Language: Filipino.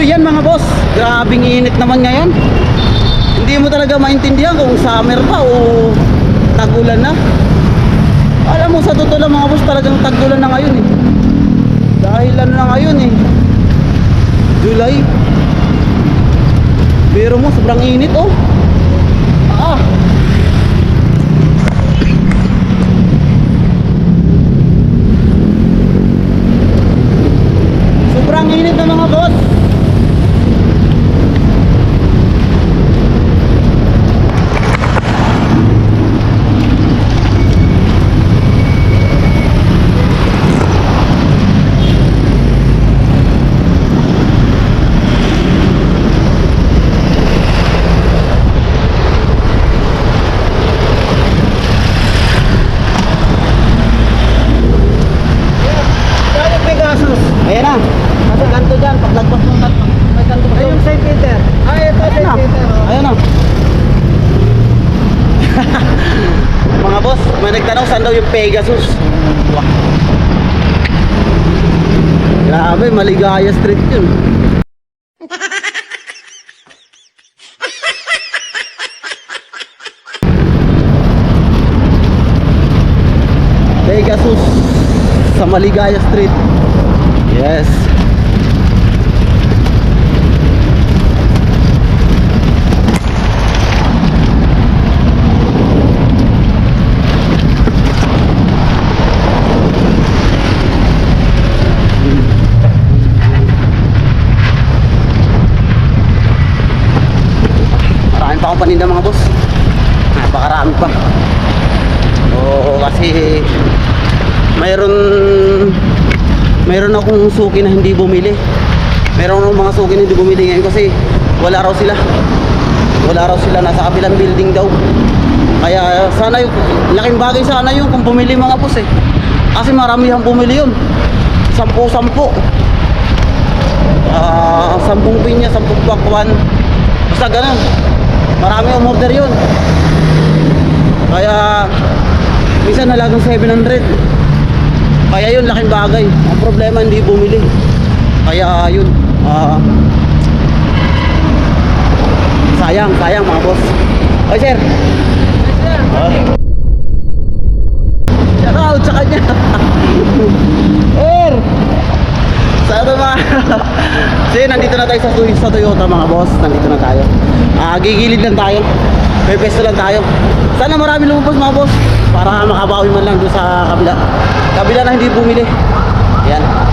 So yan mga boss, grabing init naman ngayon. Hindi mo talaga maintindihan kung summer pa o tagulan na. Alam mo sa totoo lang mga boss, talagang tagulan na ngayon eh. Dahil ano na ngayon eh. July. Pero mo sobrang init oh. Kasi ganito dyan. Paglagpas mo kat- may ganito pa Ay, yung St. Peter. Ay, ito Ayan St. Peter. oh. Ayan na. Mga boss, may nagtanong saan daw yung Pegasus. Wah. Grabe, Maligaya Street yun. Pegasus sa Maligaya Street. Yes. Marami pa akong paninda mga boss. Napakarami pa. Oo, kasi mayroon mayroon akong suki na hindi bumili. Mayroon akong mga suki na hindi bumili ngayon kasi wala raw sila. Wala raw sila nasa kabilang building daw. Kaya sana yung laking bagay sana yung kung bumili mga boss eh. Kasi marami ang bumili yun. Sampu-sampu. Ah, sampung pinya, sampung pakwan. Basta ganun. Marami umorder yun. Kaya minsan nalagang 700. Kaya yun laking bagay. Ang problema hindi bumili. Kaya yun. ah, sayang, sayang mga boss. Oy sir. Ah. Shout out sa kanya. Sir. Sana mga Kasi nandito na tayo sa, sa Toyota mga boss. Nandito na tayo. Ah, Gigilid lang tayo. May pesto lang tayo. Sana marami lumabas mga boss. Para makabawi man lang doon sa kabila. Kabila na hindi bumili. Yan